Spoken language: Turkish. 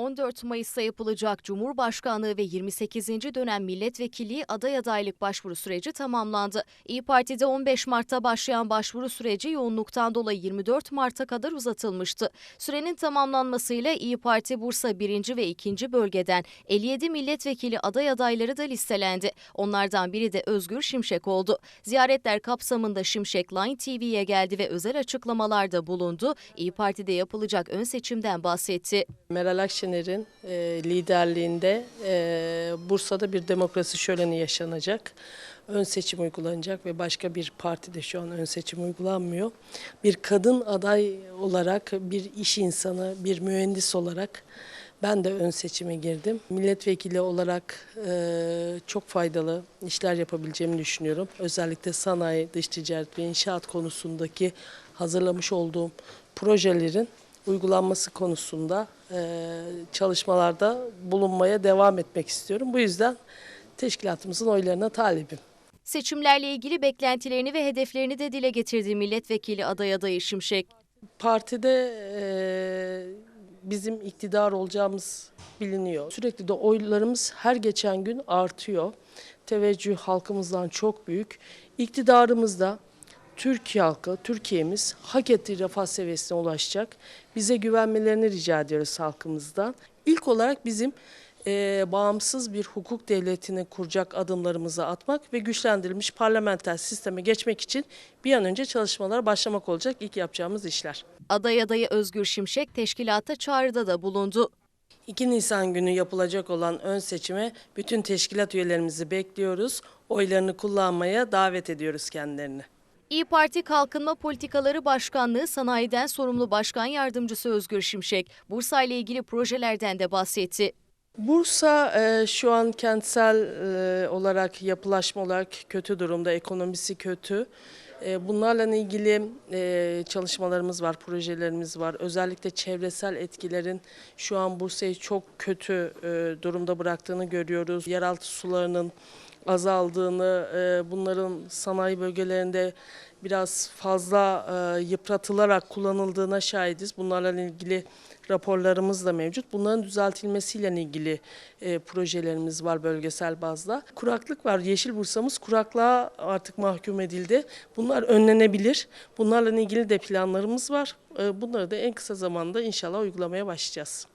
14 Mayıs'ta yapılacak Cumhurbaşkanlığı ve 28. dönem milletvekilliği aday adaylık başvuru süreci tamamlandı. İyi Parti'de 15 Mart'ta başlayan başvuru süreci yoğunluktan dolayı 24 Mart'a kadar uzatılmıştı. Sürenin tamamlanmasıyla İyi Parti Bursa 1. ve 2. bölgeden 57 milletvekili aday adayları da listelendi. Onlardan biri de Özgür Şimşek oldu. Ziyaretler kapsamında Şimşek Line TV'ye geldi ve özel açıklamalarda bulundu. İyi Parti'de yapılacak ön seçimden bahsetti. Meral Akşener'in e, liderliğinde e, Bursa'da bir demokrasi şöleni yaşanacak. Ön seçim uygulanacak ve başka bir partide şu an ön seçim uygulanmıyor. Bir kadın aday olarak, bir iş insanı, bir mühendis olarak ben de ön seçime girdim. Milletvekili olarak e, çok faydalı işler yapabileceğimi düşünüyorum. Özellikle sanayi, dış ticaret ve inşaat konusundaki hazırlamış olduğum projelerin uygulanması konusunda e, çalışmalarda bulunmaya devam etmek istiyorum. Bu yüzden teşkilatımızın oylarına talibim. Seçimlerle ilgili beklentilerini ve hedeflerini de dile getirdi milletvekili aday adayı Şimşek. Partide e, bizim iktidar olacağımız biliniyor. Sürekli de oylarımız her geçen gün artıyor. Teveccüh halkımızdan çok büyük. İktidarımız da Türkiye halkı, Türkiye'miz hak ettiği refah seviyesine ulaşacak. Bize güvenmelerini rica ediyoruz halkımızdan. İlk olarak bizim e, bağımsız bir hukuk devletini kuracak adımlarımızı atmak ve güçlendirilmiş parlamenter sisteme geçmek için bir an önce çalışmalara başlamak olacak ilk yapacağımız işler. Aday adayı Özgür Şimşek teşkilata çağrıda da bulundu. 2 Nisan günü yapılacak olan ön seçime bütün teşkilat üyelerimizi bekliyoruz. Oylarını kullanmaya davet ediyoruz kendilerini. İyi Parti Kalkınma Politikaları Başkanlığı Sanayiden Sorumlu Başkan Yardımcısı Özgür Şimşek, Bursa ile ilgili projelerden de bahsetti. Bursa e, şu an kentsel e, olarak yapılaşma olarak kötü durumda, ekonomisi kötü. E, bunlarla ilgili çalışmalarımız var, projelerimiz var. Özellikle çevresel etkilerin şu an Bursa'yı çok kötü durumda bıraktığını görüyoruz. Yeraltı sularının azaldığını, e, bunların sanayi bölgelerinde biraz fazla e, yıpratılarak kullanıldığına şahidiz. Bunlarla ilgili raporlarımız da mevcut. Bunların düzeltilmesiyle ilgili e, projelerimiz var bölgesel bazda. Kuraklık var. Yeşil Bursa'mız kuraklığa artık mahkum edildi. Bunlar önlenebilir. Bunlarla ilgili de planlarımız var. Bunları da en kısa zamanda inşallah uygulamaya başlayacağız.